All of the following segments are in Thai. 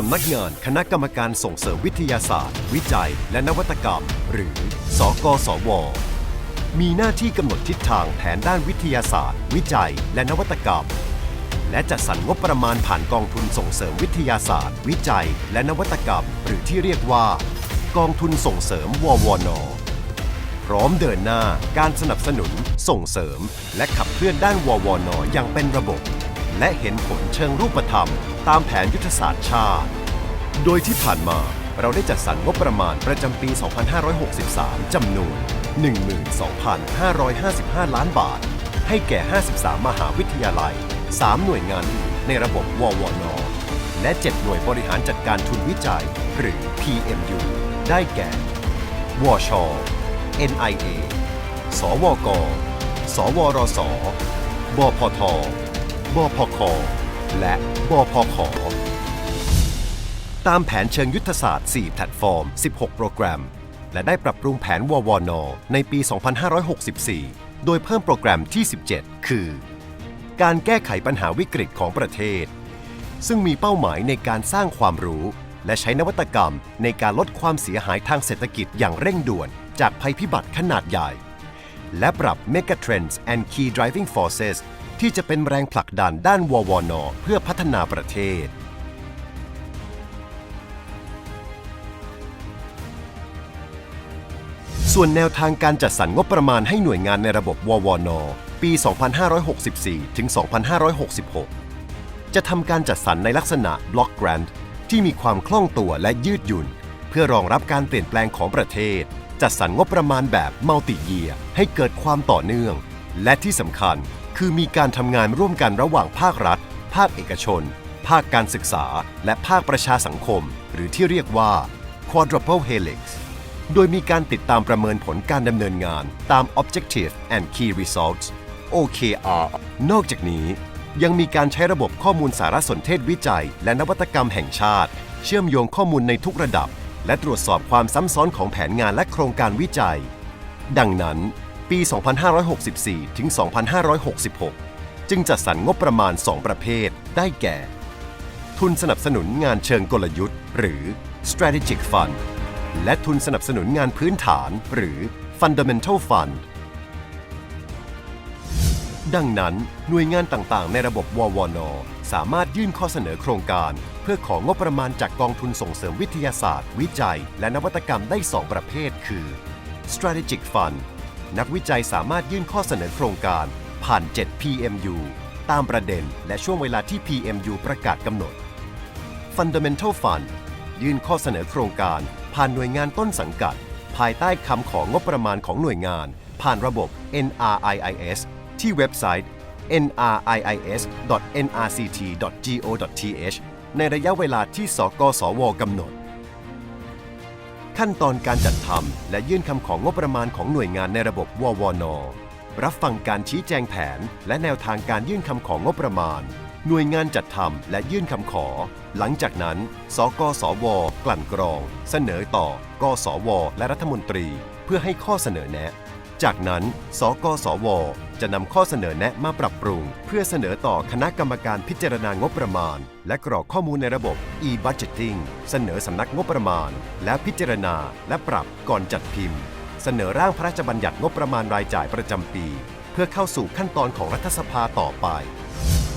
สำนักงานคณะกรรมการส่งเสริมวิทยาศาสตร์ วิจัย และนวัตกรรม หรือ สกสว มีหน้าที่กำหนดทิศทางแผนด้านวิทยาศาสตร์ วิจัย และนวัตกรรม และจัดสรรงบประมาณผ่านกองทุนส่งเสริมวิทยาศาสตร์ วิจัย และนวัตกรรม หรือที่เรียกว่า กองทุนส่งเสริมววน พร้อมเดินหน้าการสนับสนุน ส่งเสริม และขับเคลื่อนด้านววนอย่างเป็นระบบ และเห็นผลเชิงรูปธรรม ตามแผนยุทธศาสตร์ชาติ โดยที่ผ่านมาเราได้จัดสรรงบประมาณประจำปี 2563 จำนวน 12,555 ล้านบาท ให้แก่ 53 มหาวิทยาลัย 3 หน่วยงานอื่นในระบบววน และ 7 หน่วยบริหารจัดการทุนวิจัย หรือ PMU ได้แก่ วช NIA สวก สวรส บพท บพค และบพขตามแผนเชิงยุทธศาสตร์ 4 แพลตฟอร์ม 16 โปรแกรม และได้ปรับปรุงแผนววนในปี 2564 โดยเพิ่มโปรแกรมที่ 17 คือ การแก้ไขปัญหาวิกฤตของประเทศ ซึ่งมีเป้าหมายในการสร้างความรู้ และใช้นวัตกรรมในการลดความเสียหายทางเศรษฐกิจอย่างเร่งด่วนจากภัยพิบัติขนาดใหญ่ และปรับ Megatrends and Key Driving Forces ที่จะเป็นแรงผลักดันด้านววน เพื่อพัฒนาประเทศ ส่วนแนวทางการจัดสรรงบประมาณให้หน่วยงานในระบบววนปี 2564 ถึง 2566 จะทำการจัดสรรในลักษณะ Block Grant ที่มีความคล่องตัวและยืดหยุ่น เพื่อรองรับการเปลี่ยนแปลงของประเทศ จัดสรรงบประมาณแบบ Multi Year ให้เกิดความต่อเนื่อง และที่สำคัญ คือมีการทำงานร่วมกันระหว่างภาครัฐ ภาคเอกชน ภาคการศึกษา และภาคประชาสังคม หรือที่เรียกว่า Quadruple Helix โดยมีการติดตามประเมินผลการดำเนินงานตาม Objective and Key Results OKR นอกจากนี้ ยังมีการใช้ระบบข้อมูลสารสนเทศวิจัย และนวัตกรรมแห่งชาติ เชื่อมโยงข้อมูลในทุกระดับ และตรวจสอบความซ้ำซ้อนของแผนงานและโครงการวิจัย ดังนั้น ปี 2564 ถึง 2566 จึงจัดสรรงบประมาณ 2 ประเภท ได้แก่ ทุนสนับสนุนงานเชิงกลยุทธ์ หรือ strategic fund และทุนสนับสนุนงานพื้นฐาน หรือ fundamental fund ดังนั้น หน่วยงานต่างๆ ในระบบววน สามารถยื่นข้อเสนอโครงการ เพื่อของงบประมาณจากกองทุนส่งเสริมวิทยาศาสตร์ วิจัย และนวัตกรรมได้ 2 ประเภท คือ strategic fund นักวิจัยสามารถยื่นข้อเสนอโครงการ ผ่าน 7 PMU ตามประเด็นและช่วงเวลาที่ PMU ประกาศกำหนด Fundamental Fund ยื่นข้อเสนอโครงการ ผ่านหน่วยงานต้นสังกัด ภายใต้คำของงบประมาณของหน่วยงาน ผ่านระบบ NRIIS ที่เว็บไซต์ nriis.nrct.go.th ในระยะเวลาที่สกสวกำหนด ขั้นตอนการจัดทำและยื่นคำของงบประมาณของหน่วยงานในระบบววน รับฟังการชี้แจงแผน และแนวทางการยื่นคำของงบประมาณ หน่วยงานจัดทำและยื่นคำขอ หลังจากนั้น สกสว กลั่นกรอง เสนอต่อ กสว และรัฐมนตรี เพื่อให้ข้อเสนอแนะ จากนั้น สกสว จะนำข้อเสนอแนะมาปรับปรุง เพื่อเสนอต่อคณะกรรมการพิจารณางบประมาณ และกรอกข้อมูลในระบบ e-budgeting เสนอสำนักงบประมาณ และพิจารณา และปรับก่อนจัดพิมพ์ เสนอร่างพระราชบัญญัติงบประมาณรายจ่ายประจำปี เพื่อเข้าสู่ขั้นตอนของรัฐสภาต่อไป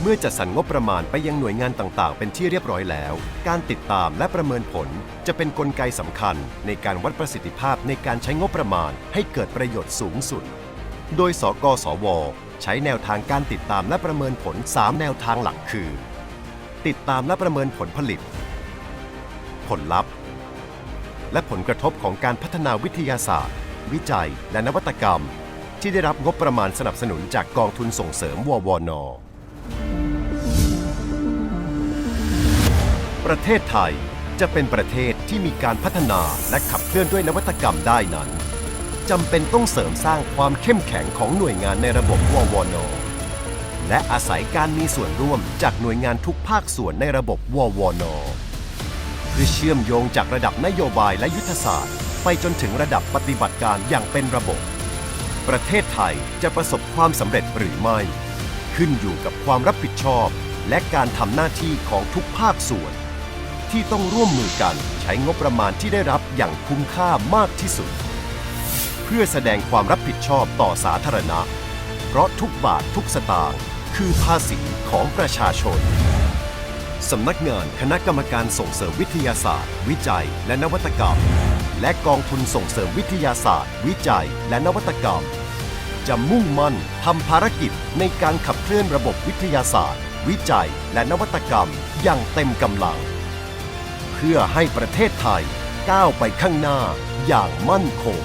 เมื่อจัดสรรงบประมาณไปยังหน่วยงานต่าง ๆ เป็นที่เรียบร้อยแล้ว การติดตามและประเมินผล จะเป็นนกลไกสำคัญในการวัดประสิทธิภาพในการใช้งบประมาณให้เกิดประโยชน์สูงสุด โดยสกสว ใช้แนวทางการติดตามและประเมินผล 3 แนวทางหลักคือ ติดตามและประเมินผลผลิต ผลลัพธ์ และผลกระทบของการพัฒนาวิทยาศาสตร์ วิจัย และนวัตกรรม ที่ได้รับงบประมาณสนับสนุนจากกองทุนส่งเสริมววน ประเทศไทยจะเป็นประเทศที่มีการพัฒนาและขับเคลื่อนด้วยนวัตกรรมได้นั้น จำเป็นต้องเสริมสร้างความเข้มแข็งของหน่วยงานในระบบววนและอาศัยการมีส่วนร่วมจากหน่วยงานทุกภาคส่วนในระบบววนเพื่อเชื่อมโยงจากระดับนโยบายและยุทธศาสตร์ ไปจนถึงระดับปฏิบัติการอย่างเป็นระบบ ประเทศไทยจะประสบความสำเร็จหรือไม่ ขึ้นอยู่กับความรับผิดชอบ และการทำหน้าที่ของทุกภาคส่วน ที่ต้องร่วมมือกันใช้งบประมาณที่ได้รับอย่างคุ้มค่ามากที่สุด เพื่อแสดงความรับผิดชอบต่อสาธารณะ เพราะทุกบาททุกสตางค์คือภาษีของประชาชน สำนักงานคณะกรรมการส่งเสริมวิทยาศาสตร์ วิจัย และนวัตกรรม และกองทุนส่งเสริมวิทยาศาสตร์ วิจัย และนวัตกรรม จะมุ่งมั่นทำภารกิจในการขับเคลื่อนระบบวิทยาศาสตร์ วิจัย และนวัตกรรมอย่างเต็มกำลัง เพื่อให้ประเทศไทยก้าวไปข้างหน้าอย่างมั่นคง